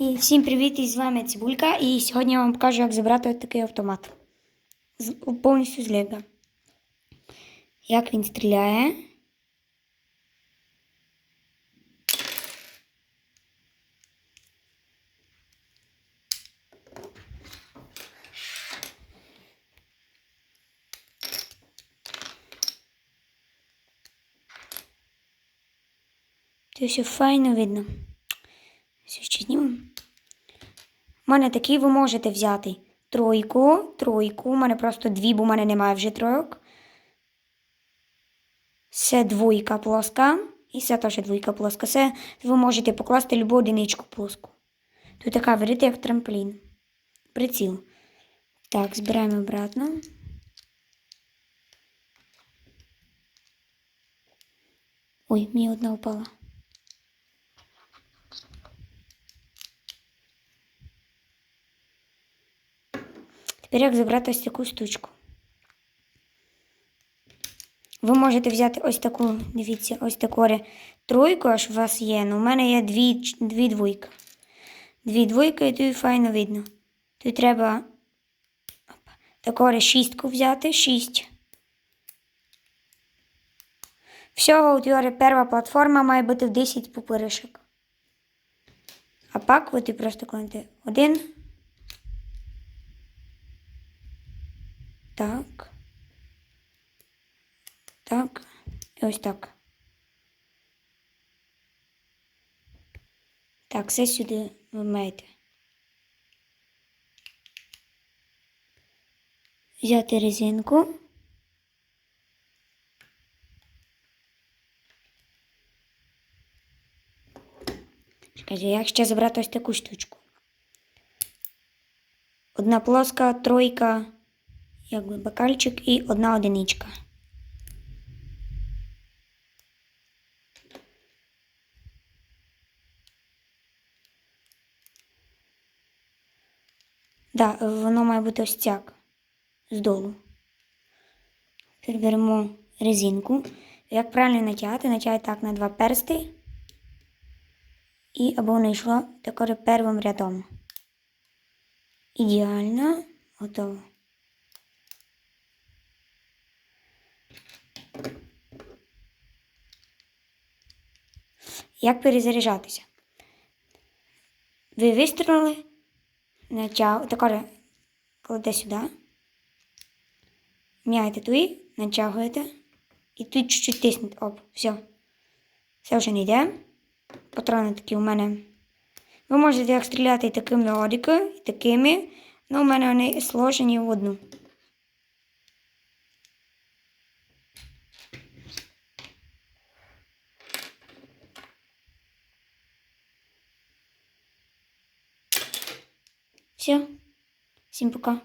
І всім привіт! І з вами Цибулька. І сьогодні я вам покажу, як забрати такий автомат. З, повністю з Лего. Як він стріляє. Це все файно видно. Все ще знімемо. У мене такий ви можете взяти тройку, тройку. У мене просто дві, бо в мене немає вже тройок. Це двойка плоска. І це теж двойка плоска. Це ви можете покласти любу одиничку плоску. Тут така, видите, як трамплін. Приціл. Так, збираємо обратно. Ой, мені одна упала. Тепер як забрати ось таку штучку. Ви можете взяти ось таку, дивіться, ось таку тройку, аж у вас є. Ну, у мене є дві, дві двойки. Дві двойки, і тут файно видно. Тут треба таку шістку взяти, шість. Всього у теорії перша платформа має бути в 10 пупиришок. А пак ви просто кладете один. Так. Так. І ось так. Так, все сюди ви маєте. Взяти резинку. Чекайте, як ще забрати ось таку штучку. Одна плоска, тройка, якби бокальчик і одна одиничка. Да, воно має бути ось цяк здолу. Тепер беремо резинку. Як правильно натягати? Натягати так на два персти. І або воно йшло тако первим рядом. Ідеально. Готово. Як перезаряджатися? Ви вистрілили, тако кладете сюди, міняєте туї, натягуєте і тут чуть-чуть тиснете. Оп, все. Це вже не йде. Патрони такі у мене. Ви можете як стріляти такими лодикою, і такими, але у мене вони сложені в одну. Все. Всім пока.